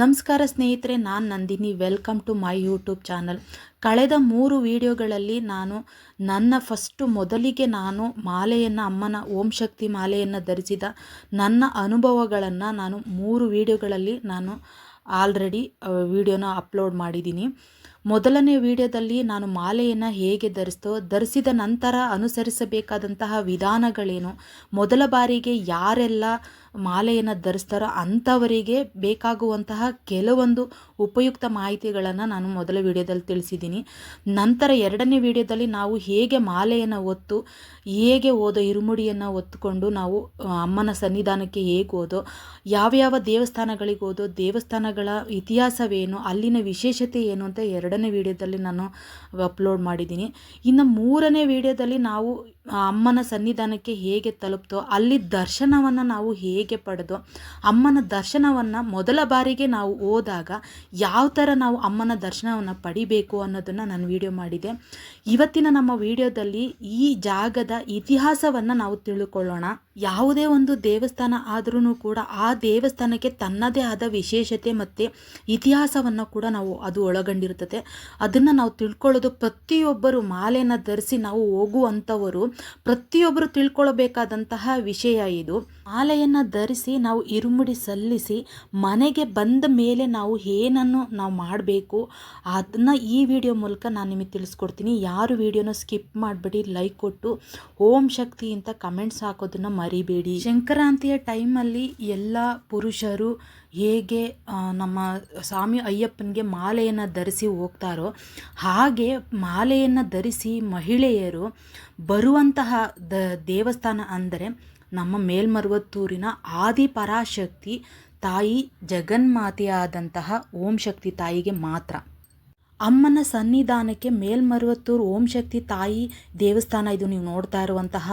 ನಮಸ್ಕಾರ ಸ್ನೇಹಿತರೆ, ನಾನು Nandini. Welcome to my YouTube channel ಕಳೆದ ಮೂರು ವಿಡಿಯೋಗಳಲ್ಲಿ ನಾನು ನನ್ನ ಫಸ್ಟು ಮೊದಲಿಗೆ ನಾನು ಮಾಲೆಯನ್ನು, ಅಮ್ಮನ ಓಂ ಶಕ್ತಿ ಮಾಲೆಯನ್ನು ಧರಿಸಿದ ನನ್ನ ಅನುಭವಗಳನ್ನು ನಾನು ಮೂರು ವಿಡಿಯೋಗಳಲ್ಲಿ ನಾನು ಆಲ್ರೆಡಿ ವಿಡಿಯೋನ ಅಪ್ಲೋಡ್ ಮಾಡಿದ್ದೀನಿ. ಮೊದಲನೇ ವಿಡಿಯೋದಲ್ಲಿ ನಾನು ಮಾಲೆಯನ್ನು ಹೇಗೆ ಧರಿಸ್ತೋ, ಧರಿಸಿದ ನಂತರ ಅನುಸರಿಸಬೇಕಾದಂತಹ ವಿಧಾನಗಳೇನು, ಮೊದಲ ಬಾರಿಗೆ ಯಾರೆಲ್ಲ ಮಾಲೆಯನ್ನು ಧರಿಸ್ತಾರೋ ಅಂಥವರಿಗೆ ಬೇಕಾಗುವಂತಹ ಕೆಲವೊಂದು ಉಪಯುಕ್ತ ಮಾಹಿತಿಗಳನ್ನು ನಾನು ಮೊದಲ ವಿಡಿಯೋದಲ್ಲಿ ತಿಳಿಸಿದ್ದೀನಿ. ನಂತರ ಎರಡನೇ ವಿಡಿಯೋದಲ್ಲಿ ನಾವು ಹೇಗೆ ಮಾಲೆಯನ್ನು ಒತ್ತು, ಹೇಗೆ ಓದೋ ಇರುಮುಡಿಯನ್ನು ಒತ್ತುಕೊಂಡು ನಾವು ಅಮ್ಮನ ಸನ್ನಿಧಾನಕ್ಕೆ ಹೇಗೆ ಓದೋ, ಯಾವ್ಯಾವ ದೇವಸ್ಥಾನಗಳಿಗೆ ಓದೋ, ದೇವಸ್ಥಾನಗಳ ಇತಿಹಾಸವೇನು, ಅಲ್ಲಿನ ವಿಶೇಷತೆ ಏನು ಅಂತ ಎರಡನೇ ವಿಡಿಯೋದಲ್ಲಿ ನಾನು ಅಪ್ಲೋಡ್ ಮಾಡಿದ್ದೀನಿ. ಇನ್ನು ಮೂರನೇ ವಿಡಿಯೋದಲ್ಲಿ ನಾವು ಅಮ್ಮನ ಸನ್ನಿಧಾನಕ್ಕೆ ಹೇಗೆ ತಲುಪ್ತೋ, ಅಲ್ಲಿ ದರ್ಶನವನ್ನು ನಾವು ಹೇಗೆ ಪಡೆದೋ, ಅಮ್ಮನ ದರ್ಶನವನ್ನು ಮೊದಲ ಬಾರಿಗೆ ನಾವು ಹೋದಾಗ ಯಾವ ಥರ ನಾವು ಅಮ್ಮನ ದರ್ಶನವನ್ನು ಪಡಿಬೇಕು ಅನ್ನೋದನ್ನು ನಾನು ವಿಡಿಯೋ ಮಾಡಿದೆ. ಇವತ್ತಿನ ನಮ್ಮ ವಿಡಿಯೋದಲ್ಲಿ ಈ ಜಾಗದ ಇತಿಹಾಸವನ್ನು ನಾವು ತಿಳ್ಕೊಳ್ಳೋಣ. ಯಾವುದೇ ಒಂದು ದೇವಸ್ಥಾನ ಆದ್ರೂ ಕೂಡ ಆ ದೇವಸ್ಥಾನಕ್ಕೆ ತನ್ನದೇ ಆದ ವಿಶೇಷತೆ ಮತ್ತು ಇತಿಹಾಸವನ್ನು ಕೂಡ ನಾವು ಅದು ಒಳಗೊಂಡಿರುತ್ತದೆ ಅದನ್ನು ನಾವು ತಿಳ್ಕೊಳ್ಳೋದು ಪ್ರತಿಯೊಬ್ಬರು ಮಾಲೆಯನ್ನು ಧರಿಸಿ ನಾವು ಹೋಗುವಂಥವರು ಪ್ರತಿಯೊಬ್ಬರು ತಿಳ್ಕೊಳ್ಬೇಕಾದಂತಹ ವಿಷಯ ಇದು. ಮಾಲೆಯನ್ನು ಧರಿಸಿ ನಾವು ಇರುಮುಡಿ ಸಲ್ಲಿಸಿ ಮನೆಗೆ ಬಂದ ಮೇಲೆ ನಾವು ಏನನ್ನು ನಾವು ಮಾಡಬೇಕು, ಅದನ್ನು ಈ ವಿಡಿಯೋ ಮೂಲಕ ನಾನು ನಿಮಗೆ ತಿಳಿಸ್ಕೊಡ್ತೀನಿ. ಯಾರು ವಿಡಿಯೋನ ಸ್ಕಿಪ್ ಮಾಡಬೇಡಿ, ಲೈಕ್ ಕೊಟ್ಟು ಓಂ ಶಕ್ತಿ ಅಂತ ಕಮೆಂಟ್ಸ್ ಹಾಕೋದನ್ನು ಮರಿಬೇಡಿ. ಸಂಕ್ರಾಂತಿಯ ಟೈಮಲ್ಲಿ ಎಲ್ಲ ಪುರುಷರು ಹೇಗೆ ನಮ್ಮ ಸ್ವಾಮಿ ಅಯ್ಯಪ್ಪನಿಗೆ ಮಾಲೆಯನ್ನು ಧರಿಸಿ ಹೋಗ್ತಾರೋ, ಹಾಗೆ ಮಾಲೆಯನ್ನು ಧರಿಸಿ ಮಹಿಳೆಯರು ಬರುವಂತಹ ದ ದೇವಸ್ಥಾನ ಅಂದರೆ ನಮ್ಮ ಮೇಲ್ಮರುವತ್ತೂರಿನ ಆದಿಪರಾಶಕ್ತಿ ತಾಯಿ ಜಗನ್ಮಾತೆಯಾದಂತಹ ಓಂ ಶಕ್ತಿ ತಾಯಿಗೆ ಮಾತ್ರ. ಅಮ್ಮನ ಸನ್ನಿಧಾನಕ್ಕೆ ಮೇಲ್ಮರುವತ್ತೂರು ಓಂ ಶಕ್ತಿ ತಾಯಿ ದೇವಸ್ಥಾನ ಇದು ನೀವು ನೋಡ್ತಾ ಇರುವಂತಹ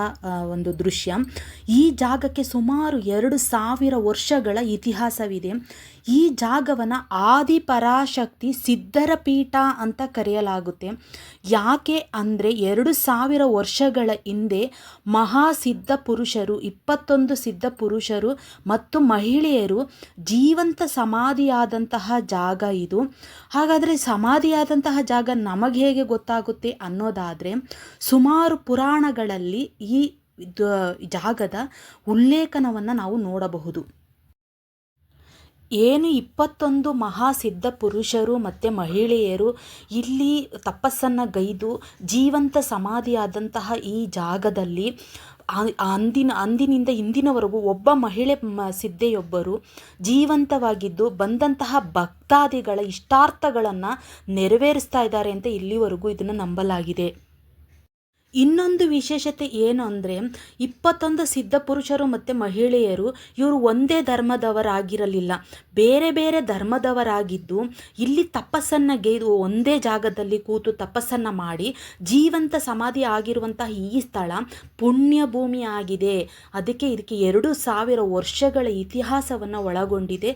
ಒಂದು ದೃಶ್ಯ. ಈ ಜಾಗಕ್ಕೆ ಸುಮಾರು ಎರಡು ಸಾವಿರ ವರ್ಷಗಳ ಇತಿಹಾಸವಿದೆ. ಈ ಜಾಗವನ್ನು ಆದಿಪರಾಶಕ್ತಿ ಸಿದ್ಧರ ಪೀಠ ಅಂತ ಕರೆಯಲಾಗುತ್ತೆ. ಯಾಕೆ ಅಂದರೆ ಎರಡು ಸಾವಿರ ವರ್ಷಗಳ ಹಿಂದೆ ಮಹಾಸಿದ್ಧ ಪುರುಷರು, ಇಪ್ಪತ್ತೊಂದು ಸಿದ್ಧ ಪುರುಷರು ಮತ್ತು ಮಹಿಳೆಯರು ಜೀವಂತ ಸಮಾಧಿಯಾದಂತಹ ಜಾಗ ಇದು. ಹಾಗಾದರೆ ಸಮಾಧಿಯಾದಂತಹ ಜಾಗ ನಮಗೆ ಹೇಗೆ ಗೊತ್ತಾಗುತ್ತೆ ಅನ್ನೋದಾದರೆ ಸುಮಾರು ಪುರಾಣಗಳಲ್ಲಿ ಈ ಜಾಗದ ಉಲ್ಲೇಖನವನ್ನು ನಾವು ನೋಡಬಹುದು. ಏನು ಇಪ್ಪತ್ತೊಂದು ಮಹಾಸಿದ್ಧ ಪುರುಷರು ಮತ್ತು ಮಹಿಳೆಯರು ಇಲ್ಲಿ ತಪಸ್ಸನ್ನು ಗೈದು ಜೀವಂತ ಸಮಾಧಿಯಾದಂತಹ ಈ ಜಾಗದಲ್ಲಿ ಅಂದಿನ ಅಂದಿನಿಂದ ಇಂದಿನವರೆಗೂ ಒಬ್ಬ ಮಹಿಳೆ ಸಿದ್ಧೆಯೊಬ್ಬರು ಜೀವಂತವಾಗಿದ್ದು ಬಂದಂತಹ ಭಕ್ತಾದಿಗಳ ಇಷ್ಟಾರ್ಥಗಳನ್ನು ನೆರವೇರಿಸ್ತಾ ಇದ್ದಾರೆ ಅಂತ ಇಲ್ಲಿವರೆಗೂ ಇದನ್ನು ನಂಬಲಾಗಿದೆ. ಇನ್ನೊಂದು ವಿಶೇಷತೆ ಏನು ಅಂದರೆ ಇಪ್ಪತ್ತೊಂದು ಸಿದ್ಧ ಪುರುಷರು ಮತ್ತು ಮಹಿಳೆಯರು ಇವರು ಒಂದೇ ಧರ್ಮದವರಾಗಿರಲಿಲ್ಲ. ಬೇರೆ ಬೇರೆ ಧರ್ಮದವರಾಗಿದ್ದು ಇಲ್ಲಿ ತಪಸ್ಸನ್ನು ಗೈದು ಒಂದೇ ಜಾಗದಲ್ಲಿ ಕೂತು ತಪಸ್ಸನ್ನು ಮಾಡಿ ಜೀವಂತ ಸಮಾಧಿ ಆಗಿರುವಂತಹ ಈ ಸ್ಥಳ ಪುಣ್ಯ ಭೂಮಿ ಆಗಿದೆ. ಅದಕ್ಕೆ ಇದಕ್ಕೆ ಎರಡು ಸಾವಿರ ವರ್ಷಗಳ ಇತಿಹಾಸವನ್ನು ಒಳಗೊಂಡಿದೆ.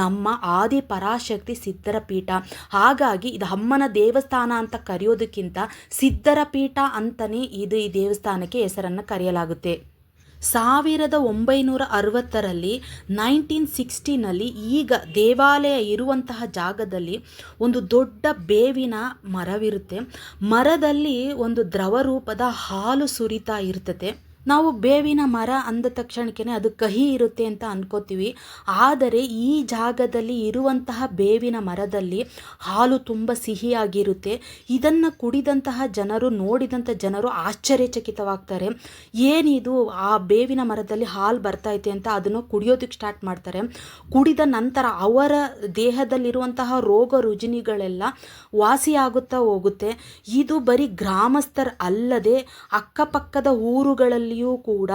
ನಮ್ಮ ಆದಿ ಪರಾಶಕ್ತಿ ಸಿದ್ಧರ ಪೀಠ ಹಾಗಾಗಿ ಇದು ಅಮ್ಮನ ದೇವಸ್ಥಾನ ಅಂತ ಕರೆಯೋದಕ್ಕಿಂತ ಸಿದ್ಧರ ಪೀಠ ಅಂತಲೇ ಇದು ಈ ದೇವಸ್ಥಾನಕ್ಕೆ ಹೆಸರನ್ನು ಕರೆಯಲಾಗುತ್ತೆ. ಸಾವಿರದ ಒಂಬೈನೂರ ಅರವತ್ತರಲ್ಲಿ ನೈನ್ಟೀನ್ ಸಿಕ್ಸ್ಟಿನಲ್ಲಿ ಈಗ ದೇವಾಲಯ ಇರುವಂತಹ ಜಾಗದಲ್ಲಿ ಒಂದು ದೊಡ್ಡ ಬೇವಿನ ಮರವಿರುತ್ತೆ. ಮರದಲ್ಲಿ ಒಂದು ದ್ರವ ರೂಪದ ಹಾಲು ಸುರಿತಾ ಇರ್ತದೆ ನಾವು ಬೇವಿನ ಮರ ಅಂದ ತಕ್ಷಣಕ್ಕೆ ಅದು ಕಹಿ ಇರುತ್ತೆ ಅಂತ ಅನ್ಕೋತೀವಿ. ಆದರೆ ಈ ಜಾಗದಲ್ಲಿ ಇರುವಂತಹ ಬೇವಿನ ಮರದಲ್ಲಿ ಹಾಲು ತುಂಬ ಸಿಹಿಯಾಗಿರುತ್ತೆ. ಇದನ್ನು ಕುಡಿದಂತಹ ಜನರು ನೋಡಿದಂಥ ಜನರು ಆಶ್ಚರ್ಯಚಕಿತವಾಗ್ತಾರೆ. ಏನಿದು ಆ ಬೇವಿನ ಮರದಲ್ಲಿ ಹಾಲು ಬರ್ತೈತೆ ಅಂತ ಅದನ್ನು ಕುಡಿಯೋದಕ್ಕೆ ಸ್ಟಾರ್ಟ್ ಮಾಡ್ತಾರೆ. ಕುಡಿದ ನಂತರ ಅವರ ದೇಹದಲ್ಲಿರುವಂತಹ ರೋಗ ರುಜಿನಿಗಳೆಲ್ಲ ವಾಸಿಯಾಗುತ್ತಾ ಹೋಗುತ್ತೆ. ಇದು ಬರೀ ಗ್ರಾಮಸ್ಥರ ಅಲ್ಲದೆ ಅಕ್ಕಪಕ್ಕದ ಊರುಗಳಲ್ಲಿ ಕೂಡ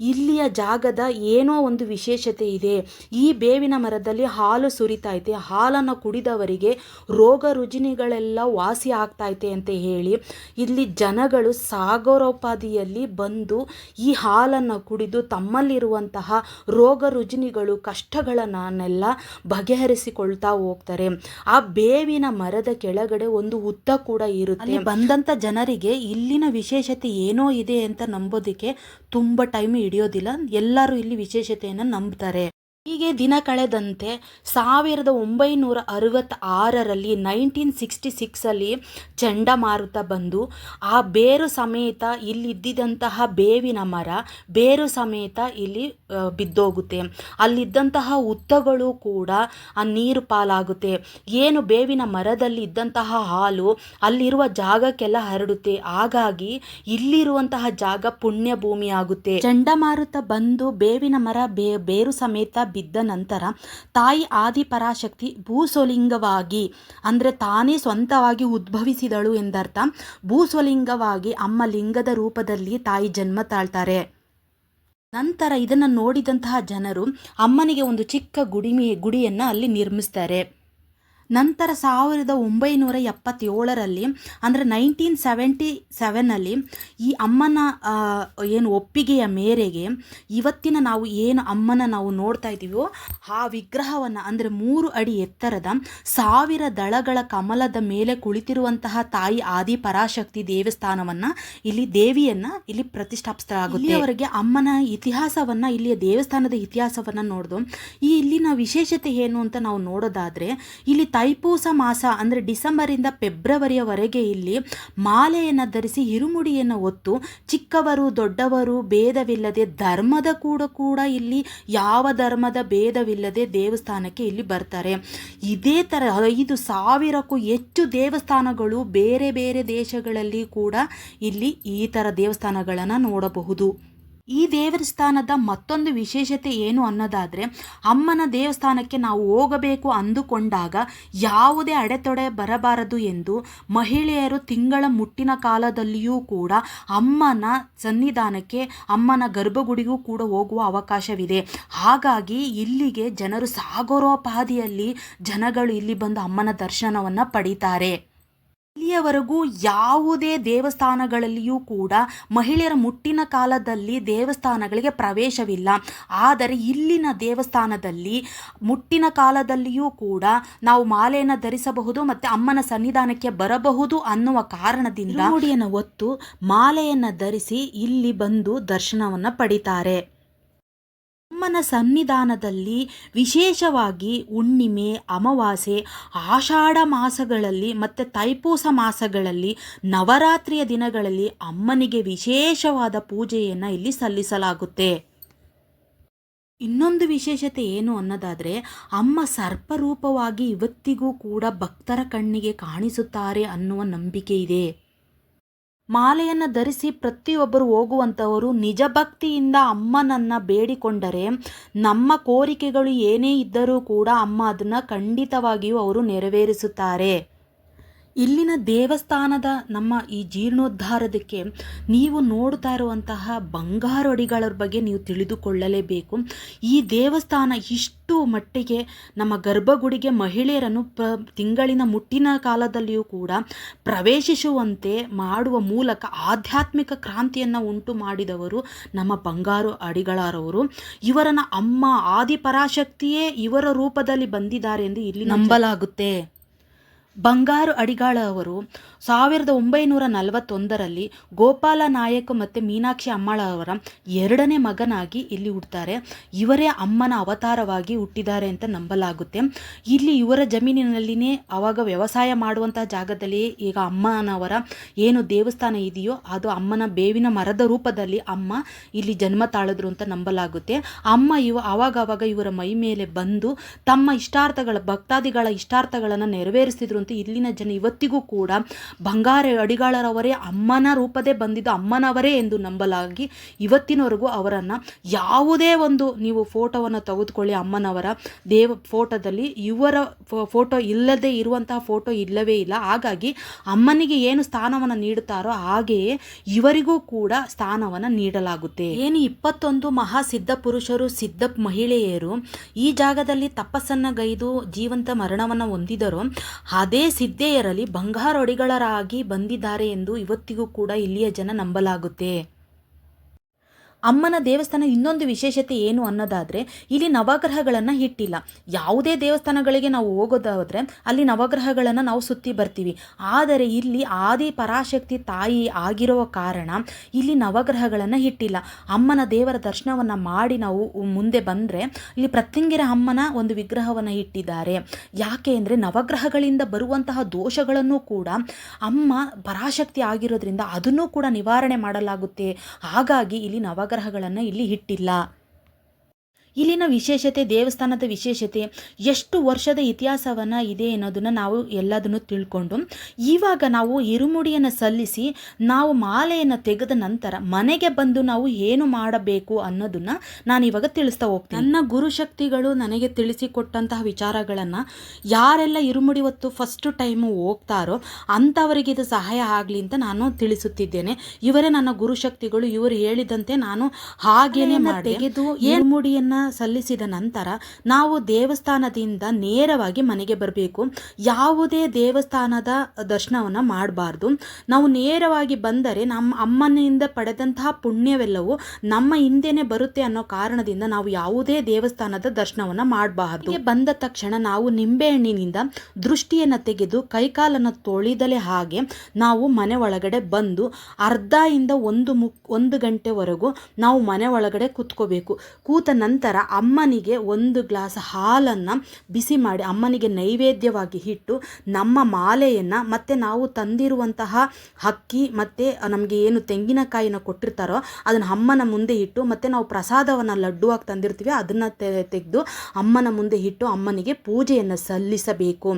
ಇಲ್ಲಿಯ ಜಾಗದ ಏನೋ ಒಂದು ವಿಶೇಷತೆ ಇದೆ. ಈ ಬೇವಿನ ಮರದಲ್ಲಿ ಹಾಲು ಸುರಿತೈತೆ ಹಾಲನ್ನು ಕುಡಿದವರಿಗೆ ರೋಗ ರುಜಿನಿಗಳೆಲ್ಲ ವಾಸಿ ಆಗ್ತೈತೆ ಅಂತ ಹೇಳಿ ಇಲ್ಲಿ ಜನಗಳು ಸಾಗರೋಪಾದಿಯಲ್ಲಿ ಬಂದು ಈ ಹಾಲನ್ನು ಕುಡಿದು ತಮ್ಮಲ್ಲಿರುವಂತಹ ರೋಗ ರುಜಿನಿಗಳು, ಕಷ್ಟಗಳನ್ನೆಲ್ಲ ಬಗೆಹರಿಸಿಕೊಳ್ತಾ ಹೋಗ್ತಾರೆ. ಆ ಬೇವಿನ ಮರದ ಕೆಳಗಡೆ ಒಂದು ಉದ್ದ ಕೂಡ ಇರುತ್ತೆ. ಬಂದಂತ ಜನರಿಗೆ ಇಲ್ಲಿನ ವಿಶೇಷತೆ ಏನೋ ಇದೆ ಅಂತ ನಂಬೋದಕ್ಕೆ ತುಂಬ ಟೈಮ್ ಹಿಡಿಯೋದಿಲ್ಲ. ಎಲ್ಲರೂ ಇಲ್ಲಿ ವಿಶೇಷತೆಯನ್ನು ನಂಬ್ತಾರೆ. ಹೀಗೆ ದಿನ ಕಳೆದಂತೆ ಸಾವಿರದ ಒಂಬೈನೂರ ಅರವತ್ತಾರರಲ್ಲಿ ನೈನ್ಟೀನ್ ಸಿಕ್ಸ್ಟಿ ಸಿಕ್ಸಲ್ಲಿ ಚಂಡಮಾರುತ ಬಂದು, ಆ ಬೇರು ಸಮೇತ ಇಲ್ಲಿದ್ದಂತಹ ಬೇವಿನ ಮರ ಬೇರು ಸಮೇತ ಇಲ್ಲಿ ಬಿದ್ದೋಗುತ್ತೆ. ಅಲ್ಲಿದ್ದಂತಹ ಉತ್ತಗಳು ಕೂಡ ಆ ನೀರು ಪಾಲಾಗುತ್ತೆ. ಏನು ಬೇವಿನ ಮರದಲ್ಲಿ ಇದ್ದಂತಹ ಹಾಲು ಅಲ್ಲಿರುವ ಜಾಗಕ್ಕೆಲ್ಲ ಹರಡುತ್ತೆ. ಹಾಗಾಗಿ ಇಲ್ಲಿರುವಂತಹ ಜಾಗ ಪುಣ್ಯ ಭೂಮಿಯಾಗುತ್ತೆ ಚಂಡಮಾರುತ ಬಂದು ಬೇವಿನ ಮರ ಬೇರು ಸಮೇತ ಬಿದ್ದ ನಂತರ ತಾಯಿ ಆದಿಪರಾಶಕ್ತಿ ಭೂಸ್ವಲಿಂಗವಾಗಿ, ಅಂದರೆ ತಾನೇ ಸ್ವಂತವಾಗಿ ಉದ್ಭವಿಸಿದಳು ಎಂದರ್ಥ, ಭೂಸ್ವಲಿಂಗವಾಗಿ ಅಮ್ಮ ಲಿಂಗದ ರೂಪದಲ್ಲಿ ತಾಯಿ ಜನ್ಮ ತಾಳ್ತಾರೆ. ನಂತರ ಇದನ್ನು ನೋಡಿದಂತಹ ಜನರು ಅಮ್ಮನಿಗೆ ಒಂದು ಚಿಕ್ಕ ಗುಡಿಮಿ, ಗುಡಿಯನ್ನು ಅಲ್ಲಿ ನಿರ್ಮಿಸ್ತಾರೆ. ನಂತರ ಸಾವಿರದ ಒಂಬೈನೂರ ಎಪ್ಪತ್ತೇಳರಲ್ಲಿ, ಅಂದರೆ ನೈನ್ಟೀನ್ ಸೆವೆಂಟಿ ಸೆವೆನಲ್ಲಿ ಈ ಅಮ್ಮನ ಏನು ಒಪ್ಪಿಗೆಯ ಮೇರೆಗೆ ಇವತ್ತಿನ ನಾವು ಏನು ಅಮ್ಮನ ನಾವು ನೋಡ್ತಾ ಇದ್ದೀವೋ, ಆ ವಿಗ್ರಹವನ್ನು, ಅಂದರೆ ಮೂರು ಅಡಿ ಎತ್ತರದ ಸಾವಿರ ದಳಗಳ ಕಮಲದ ಮೇಲೆ ಕುಳಿತಿರುವಂತಹ ತಾಯಿ ಆದಿ ಪರಾಶಕ್ತಿ ದೇವಸ್ಥಾನವನ್ನು ಇಲ್ಲಿ ದೇವಿಯನ್ನು ಇಲ್ಲಿ ಪ್ರತಿಷ್ಠಾಪಿಸಲಾಗುತ್ತೆ. ಅವರಿಗೆ ಅಮ್ಮನ ಇತಿಹಾಸವನ್ನು, ಇಲ್ಲಿಯ ದೇವಸ್ಥಾನದ ಇತಿಹಾಸವನ್ನು ನೋಡಿದು, ಈ ಇಲ್ಲಿನ ವಿಶೇಷತೆ ಏನು ಅಂತ ನಾವು ನೋಡೋದಾದರೆ, ಇಲ್ಲಿ ತೈಪೂಸ ಮಾಸ ಅಂದರೆ ಡಿಸೆಂಬರಿಂದ ಫೆಬ್ರವರಿಯವರೆಗೆ ಇಲ್ಲಿ ಮಾಲೆಯನ್ನು ಧರಿಸಿ ಹಿರುಮುಡಿಯನ್ನು ಹೊತ್ತು ಚಿಕ್ಕವರು, ದೊಡ್ಡವರು, ಭೇದವಿಲ್ಲದೆ ಧರ್ಮದ ಕೂಡ ಕೂಡ ಇಲ್ಲಿ ಯಾವ ಧರ್ಮದ ಭೇದವಿಲ್ಲದೆ ದೇವಸ್ಥಾನಕ್ಕೆ ಇಲ್ಲಿ ಬರ್ತಾರೆ. ಇದೇ ಥರ ಐದು ಸಾವಿರಕ್ಕೂ ಹೆಚ್ಚು ದೇವಸ್ಥಾನಗಳು ಬೇರೆ ಬೇರೆ ದೇಶಗಳಲ್ಲಿ ಕೂಡ ಇಲ್ಲಿ ಈ ಥರ ದೇವಸ್ಥಾನಗಳನ್ನು ನೋಡಬಹುದು. ಈ ದೇವಸ್ಥಾನದ ಮತ್ತೊಂದು ವಿಶೇಷತೆ ಏನು ಅನ್ನೋದಾದರೆ ಅಮ್ಮನ ದೇವಸ್ಥಾನಕ್ಕೆ ನಾವು ಹೋಗಬೇಕು ಅಂದುಕೊಂಡಾಗ ಯಾವುದೇ ಅಡೆತಡೆ ಬರಬಾರದು ಎಂದು ಮಹಿಳೆಯರು ತಿಂಗಳ ಮುಟ್ಟಿನ ಕಾಲದಲ್ಲಿಯೂ ಕೂಡ ಅಮ್ಮನ ಸನ್ನಿಧಾನಕ್ಕೆ, ಅಮ್ಮನ ಗರ್ಭಗುಡಿಗೂ ಕೂಡ ಹೋಗುವ ಅವಕಾಶವಿದೆ. ಹಾಗಾಗಿ ಇಲ್ಲಿಗೆ ಜನರು ಸಾಗರೋಪಾದಿಯಲ್ಲಿ ಜನಗಳು ಇಲ್ಲಿ ಬಂದು ಅಮ್ಮನ ದರ್ಶನವನ್ನು ಪಡೀತಾರೆ. ಇಲ್ಲಿಯವರೆಗೂ ಯಾವುದೇ ದೇವಸ್ಥಾನಗಳಲ್ಲಿಯೂ ಕೂಡ ಮಹಿಳೆಯರ ಮುಟ್ಟಿನ ಕಾಲದಲ್ಲಿ ದೇವಸ್ಥಾನಗಳಿಗೆ ಪ್ರವೇಶವಿಲ್ಲ. ಆದರೆ ಇಲ್ಲಿನ ದೇವಸ್ಥಾನದಲ್ಲಿ ಮುಟ್ಟಿನ ಕಾಲದಲ್ಲಿಯೂ ಕೂಡ ನಾವು ಮಾಲೆಯನ್ನು ಧರಿಸಬಹುದು ಮತ್ತು ಅಮ್ಮನ ಸನ್ನಿಧಾನಕ್ಕೆ ಬರಬಹುದು ಅನ್ನುವ ಕಾರಣದಿಂದ ಮುಡಿಯನ್ನು ಹೊತ್ತು ಮಾಲೆಯನ್ನು ಧರಿಸಿ ಇಲ್ಲಿ ಬಂದು ದರ್ಶನವನ್ನು ಪಡಿತಾರೆ. ಅಮ್ಮನ ಸನ್ನಿಧಾನದಲ್ಲಿ ವಿಶೇಷವಾಗಿ ಹುಣ್ಣಿಮೆ, ಅಮಾವಾಸ್ಯೆ, ಆಷಾಢ ಮಾಸಗಳಲ್ಲಿ ಮತ್ತು ತೈಪೂಸ ಮಾಸಗಳಲ್ಲಿ ನವರಾತ್ರಿಯ ದಿನಗಳಲ್ಲಿ ಅಮ್ಮನಿಗೆ ವಿಶೇಷವಾದ ಪೂಜೆಯನ್ನು ಇಲ್ಲಿ ಸಲ್ಲಿಸಲಾಗುತ್ತೆ. ಇನ್ನೊಂದು ವಿಶೇಷತೆ ಏನು ಅನ್ನೋದಾದರೆ, ಅಮ್ಮ ಸರ್ಪರೂಪವಾಗಿ ಇವತ್ತಿಗೂ ಕೂಡ ಭಕ್ತರ ಕಣ್ಣಿಗೆ ಕಾಣಿಸುತ್ತಾರೆ ಅನ್ನುವ ನಂಬಿಕೆ ಇದೆ. ಮಾಲೆಯನ್ನು ಧರಿಸಿ ಪ್ರತಿಯೊಬ್ಬರು ಹೋಗುವಂಥವರು ನಿಜ ಭಕ್ತಿಯಿಂದ ಅಮ್ಮನನ್ನು ಬೇಡಿಕೊಂಡರೆ ನಮ್ಮ ಕೋರಿಕೆಗಳು ಏನೇ ಇದ್ದರೂ ಕೂಡ ಅಮ್ಮ ಅದನ್ನು ಖಂಡಿತವಾಗಿಯೂ ಅವರು ನೆರವೇರಿಸುತ್ತಾರೆ. ಇಲ್ಲಿನ ದೇವಸ್ಥಾನದ ನಮ್ಮ ಈ ಜೀರ್ಣೋದ್ಧಾರದಕ್ಕೆ ನೀವು ನೋಡ್ತಾ ಇರುವಂತಹ ಬಂಗಾರು ಅಡಿಗಳ ಬಗ್ಗೆ ನೀವು ತಿಳಿದುಕೊಳ್ಳಲೇಬೇಕು. ಈ ದೇವಸ್ಥಾನ ಇಷ್ಟು ಮಟ್ಟಿಗೆ ನಮ್ಮ ಗರ್ಭಗುಡಿಗೆ ಮಹಿಳೆಯರನ್ನು ಪ್ರ, ತಿಂಗಳಿನ ಮುಟ್ಟಿನ ಕಾಲದಲ್ಲಿಯೂ ಕೂಡ ಪ್ರವೇಶಿಸುವಂತೆ ಮಾಡುವ ಮೂಲಕ ಆಧ್ಯಾತ್ಮಿಕ ಕ್ರಾಂತಿಯನ್ನು ಉಂಟು ಮಾಡಿದವರು ನಮ್ಮ ಬಂಗಾರು ಅಡಿಗಳಾರವರು. ಇವರನ್ನ ಅಮ್ಮ ಆದಿಪರಾಶಕ್ತಿಯೇ ಇವರ ರೂಪದಲ್ಲಿ ಬಂದಿದ್ದಾರೆ ಎಂದು ಇಲ್ಲಿ ನಂಬಲಾಗುತ್ತೆ. ಬಂಗಾರು ಅಡಿಗಾಳ ಅವರು ಸಾವಿರದ ಒಂಬೈನೂರ ನಲವತ್ತೊಂದರಲ್ಲಿ ಗೋಪಾಲ ನಾಯಕ್ ಮತ್ತು ಮೀನಾಕ್ಷಿ ಅಮ್ಮಾಳ ಅವರ ಎರಡನೇ ಮಗನಾಗಿ ಇಲ್ಲಿ ಹುಡ್ತಾರೆ ಇವರೇ ಅಮ್ಮನ ಅವತಾರವಾಗಿ ಹುಟ್ಟಿದ್ದಾರೆ ಅಂತ ನಂಬಲಾಗುತ್ತೆ. ಇಲ್ಲಿ ಇವರ ಜಮೀನಿನಲ್ಲಿನೇ ಆವಾಗ ವ್ಯವಸಾಯ ಮಾಡುವಂತಹ ಜಾಗದಲ್ಲಿಯೇ ಈಗ ಅಮ್ಮನವರ ಏನು ದೇವಸ್ಥಾನ ಇದೆಯೋ ಅದು ಅಮ್ಮನ ಬೇವಿನ ಮರದ ರೂಪದಲ್ಲಿ ಅಮ್ಮ ಇಲ್ಲಿ ಜನ್ಮ ತಾಳಿದ್ರು ಅಂತ ನಂಬಲಾಗುತ್ತೆ. ಅಮ್ಮ ಇವ ಆವಾಗ ಆವಾಗ ಇವರ ಮೈ ಮೇಲೆ ಬಂದು ತಮ್ಮ ಇಷ್ಟಾರ್ಥಗಳ ಭಕ್ತಾದಿಗಳ ಇಷ್ಟಾರ್ಥಗಳನ್ನು ನೆರವೇರಿಸ್ತಿದ್ರು ಅಂತ ಇಲ್ಲಿನ ಜನ ಇವತ್ತಿಗೂ ಕೂಡ ಬಂಗಾರ ಅಡಿಗಾಳರವರೇ ಅಮ್ಮನ ರೂಪದೇ ಬಂದಿದ್ದು ಅಮ್ಮನವರೇ ಎಂದು ನಂಬಲಾಗಿ ಇವತ್ತಿನವರೆಗೂ ಅವರನ್ನು ಯಾವುದೇ ಒಂದು ನೀವು ಫೋಟೋವನ್ನು ತೆಗೆದುಕೊಳ್ಳಿ ಅಮ್ಮನವರ ದೇವ ಫೋಟೋದಲ್ಲಿ ಇವರ ಫೋಟೋ ಇಲ್ಲದೆ ಇರುವಂತಹ ಫೋಟೋ ಇಲ್ಲವೇ ಇಲ್ಲ. ಹಾಗಾಗಿ ಅಮ್ಮನಿಗೆ ಏನು ಸ್ಥಾನವನ್ನು ನೀಡುತ್ತಾರೋ ಹಾಗೆಯೇ ಇವರಿಗೂ ಕೂಡ ಸ್ಥಾನವನ್ನು ನೀಡಲಾಗುತ್ತೆ. ಏನು ಇಪ್ಪತ್ತೊಂದು ಮಹಾ ಸಿದ್ಧ ಪುರುಷರು, ಸಿದ್ಧ ಮಹಿಳೆಯರು ಈ ಜಾಗದಲ್ಲಿ ತಪಸ್ಸನ್ನು ಗೈದು ಜೀವಂತ ಮರಣವನ್ನು ಹೊಂದಿದರು ಸಿದ್ಧೆಯರಲ್ಲಿ ಬಂಗಾರೊಡಿಗಳರಾಗಿ ಬಂದಿದ್ದಾರೆ ಎಂದು ಇವತ್ತಿಗೂ ಕೂಡ ಇಲ್ಲಿಯ ಜನ ನಂಬಲಾಗುತ್ತೆ. ಅಮ್ಮನ ದೇವಸ್ಥಾನ ಇನ್ನೊಂದು ವಿಶೇಷತೆ ಏನು ಅನ್ನೋದಾದರೆ, ಇಲ್ಲಿ ನವಗ್ರಹಗಳನ್ನು ಇಟ್ಟಿಲ್ಲ ಯಾವುದೇ ದೇವಸ್ಥಾನಗಳಿಗೆ ನಾವು ಹೋಗೋದಾದರೆ, ಅಲ್ಲಿ ನವಗ್ರಹಗಳನ್ನು ನಾವು ಸುತ್ತಿ ಬರ್ತೀವಿ. ಆದರೆ ಇಲ್ಲಿ ಆದಿ ಪರಾಶಕ್ತಿ ತಾಯಿ ಆಗಿರುವ ಕಾರಣ ಇಲ್ಲಿ ನವಗ್ರಹಗಳನ್ನು ಇಟ್ಟಿಲ್ಲ ಅಮ್ಮನ ದೇವರ ದರ್ಶನವನ್ನು ಮಾಡಿ ನಾವು ಮುಂದೆ ಬಂದರೆ, ಇಲ್ಲಿ ಪ್ರತ್ಯಂಗಿರ ಅಮ್ಮನ ಒಂದು ವಿಗ್ರಹವನ್ನು ಇಟ್ಟಿದ್ದಾರೆ ಯಾಕೆ ಅಂದರೆ, ನವಗ್ರಹಗಳಿಂದ ಬರುವಂತಹ ದೋಷಗಳನ್ನು ಕೂಡ ಅಮ್ಮ ಪರಾಶಕ್ತಿ ಆಗಿರೋದ್ರಿಂದ ಅದನ್ನು ಕೂಡ ನಿವಾರಣೆ ಮಾಡಲಾಗುತ್ತೆ. ಹಾಗಾಗಿ ಇಲ್ಲಿ ನವಗ್ರಹಗಳನ್ನು ಇಲ್ಲಿ ಇಟ್ಟಿಲ್ಲ. ಇಲ್ಲಿನ ವಿಶೇಷತೆ ದೇವಸ್ಥಾನದ ವಿಶೇಷತೆ ಎಷ್ಟು ವರ್ಷದ ಇತಿಹಾಸವನ್ನು ಇದೆ ಅನ್ನೋದನ್ನು ನಾವು ಎಲ್ಲದನ್ನು ತಿಳ್ಕೊಂಡು ಇವಾಗ ನಾವು ಇರುಮುಡಿಯನ್ನು ಸಲ್ಲಿಸಿ ನಾವು ಮಾಲೆಯನ್ನು ತೆಗೆದ ನಂತರ ಮನೆಗೆ ಬಂದು ನಾವು ಏನು ಮಾಡಬೇಕು ಅನ್ನೋದನ್ನು ನಾನು ಇವಾಗ ತಿಳಿಸ್ತಾ ಹೋಗ್ತೀನಿ. ನನ್ನ ಗುರುಶಕ್ತಿಗಳು ನನಗೆ ತಿಳಿಸಿಕೊಟ್ಟಂತಹ ವಿಚಾರಗಳನ್ನು ಯಾರೆಲ್ಲ ಇರುಮುಡಿ ಹೊತ್ತು ಫಸ್ಟ್ ಟೈಮು ಹೋಗ್ತಾರೋ ಅಂಥವರಿಗೆ ಇದು ಸಹಾಯ ಆಗಲಿ ಅಂತ ನಾನು ತಿಳಿಸುತ್ತಿದ್ದೇನೆ. ಇವರೇ ನನ್ನ ಗುರುಶಕ್ತಿಗಳು ಇವರು ಹೇಳಿದಂತೆ ನಾನು ಹಾಗೇನೆ ತೆಗೆದು ಇರುಮುಡಿಯನ್ನು ಸಲ್ಲಿಸಿದ ನಂತರ ನಾವು ದೇವಸ್ಥಾನದಿಂದ ನೇರವಾಗಿ ಮನೆಗೆ ಬರಬೇಕು. ಯಾವುದೇ ದೇವಸ್ಥಾನದ ದರ್ಶನವನ್ನು ಮಾಡಬಾರ್ದು. ನಾವು ನೇರವಾಗಿ ಬಂದರೆ ನಮ್ಮ ಅಮ್ಮನಿಂದ ಪಡೆದಂತಹ ಪುಣ್ಯವೆಲ್ಲವೂ ನಮ್ಮ ಹಿಂದೆನೆ ಬರುತ್ತೆ ಅನ್ನೋ ಕಾರಣದಿಂದ ನಾವು ಯಾವುದೇ ದೇವಸ್ಥಾನದ ದರ್ಶನವನ್ನು ಮಾಡಬಾರ್ದು. ಬಂದ ತಕ್ಷಣ ನಾವು ನಿಂಬೆಹಣ್ಣಿನಿಂದ ದೃಷ್ಟಿಯನ್ನು ತೆಗೆದು ಕೈಕಾಲನ್ನು ತೊಳಿದಲೇ ಹಾಗೆ ನಾವು ಮನೆ ಒಳಗಡೆ ಬಂದು ಅರ್ಧ ಇಂದ ಒಂದು ಮುಕ್, ಒಂದು ಗಂಟೆವರೆಗೂ ನಾವು ಮನೆ ಒಳಗಡೆ ಕೂತ್ಕೋಬೇಕು. ಕೂತ ನಂತರ ಅಮ್ಮನಿಗೆ ಒಂದು ಗ್ಲಾಸ್ ಹಾಲನ್ನು ಬಿಸಿ ಮಾಡಿ ಅಮ್ಮನಿಗೆ ನೈವೇದ್ಯವಾಗಿ ಇಟ್ಟು ನಮ್ಮ ಮಾಲೆಯನ್ನು ಮತ್ತು ನಾವು ತಂದಿರುವಂತಹ ಹಕ್ಕಿ ಮತ್ತು ನಮಗೆ ಏನು ತೆಂಗಿನಕಾಯಿನ ಕೊಟ್ಟಿರ್ತಾರೋ ಅದನ್ನು ಅಮ್ಮನ ಮುಂದೆ ಇಟ್ಟು ಮತ್ತು ನಾವು ಪ್ರಸಾದವನ್ನು ಲಡ್ಡುವಾಗಿ ತಂದಿರ್ತೀವಿ, ಅದನ್ನು ತೆಗೆದು ಅಮ್ಮನ ಮುಂದೆ ಇಟ್ಟು ಅಮ್ಮನಿಗೆ ಪೂಜೆಯನ್ನು ಸಲ್ಲಿಸಬೇಕು.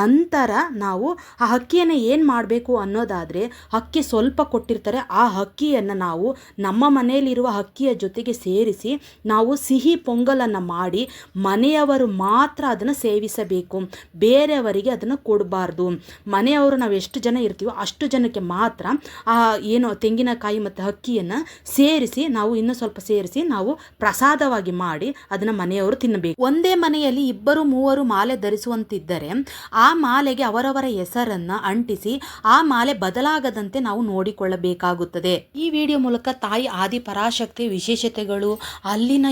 ನಂತರ ನಾವು ಆ ಹಕ್ಕಿಯನ್ನು ಏನು ಮಾಡಬೇಕು ಅನ್ನೋದಾದರೆ ಅಕ್ಕಿ ಸ್ವಲ್ಪ ಕೊಟ್ಟಿರ್ತಾರೆ, ಆ ಹಕ್ಕಿಯನ್ನು ನಾವು ನಮ್ಮ ಮನೆಯಲ್ಲಿರುವ ಹಕ್ಕಿಯ ಜೊತೆಗೆ ಸೇರಿಸಿ ನಾವು ಸಿಹಿ ಪೊಂಗಲನ್ನು ಮಾಡಿ ಮನೆಯವರು ಮಾತ್ರ ಅದನ್ನು ಸೇವಿಸಬೇಕು. ಬೇರೆಯವರಿಗೆ ಅದನ್ನು ಕೊಡಬಾರ್ದು. ಮನೆಯವರು ನಾವು ಎಷ್ಟು ಜನ ಇರ್ತೀವೋ ಅಷ್ಟು ಜನಕ್ಕೆ ಮಾತ್ರ ಆ ಏನು ತೆಂಗಿನಕಾಯಿ ಮತ್ತು ಅಕ್ಕಿಯನ್ನು ಸೇರಿಸಿ ನಾವು ಇನ್ನೂ ಸ್ವಲ್ಪ ಸೇರಿಸಿ ನಾವು ಪ್ರಸಾದವಾಗಿ ಮಾಡಿ ಅದನ್ನು ಮನೆಯವರು ತಿನ್ನಬೇಕು. ಒಂದೇ ಮನೆಯಲ್ಲಿ ಇಬ್ಬರು ಮೂವರು ಮಾಲೆ ಧರಿಸುವಂತಿದ್ದರೆ ಆ ಮಾಲೆಗೆ ಅವರವರ ಹೆಸರನ್ನು ಅಂಟಿಸಿ ಆ ಮಾಲೆ ಬದಲಾಗದಂತೆ ನಾವು ನೋಡಿಕೊಳ್ಳಬೇಕಾಗುತ್ತದೆ. ಈ ವಿಡಿಯೋ ಮೂಲಕ ತಾಯಿ ಆದಿ ಪರಾಶಕ್ತಿ ವಿಶೇಷತೆಗಳು, ಅಲ್ಲಿನ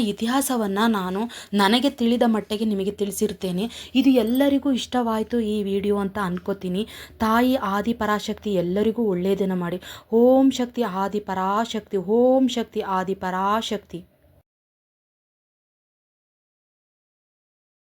ಇತಿಹಾಸವನ್ನು ನಾನು ನನಗೆ ತಿಳಿದ ಮಟ್ಟಿಗೆ ನಿಮಗೆ ತಿಳಿಸಿರ್ತೇನೆ. ಇದು ಎಲ್ಲರಿಗೂ ಇಷ್ಟವಾಯಿತು ಈ ವಿಡಿಯೋ ಅಂತ ಅನ್ಕೋತೀನಿ. ತಾಯಿ ಆದಿ ಪರಾಶಕ್ತಿ ಎಲ್ಲರಿಗೂ ಒಳ್ಳೆಯದನ್ನು ಮಾಡಿ. ಓಂ ಶಕ್ತಿ ಆದಿ ಪರಾಶಕ್ತಿ, ಓಂ ಶಕ್ತಿ ಆದಿ ಪರಾಶಕ್ತಿ.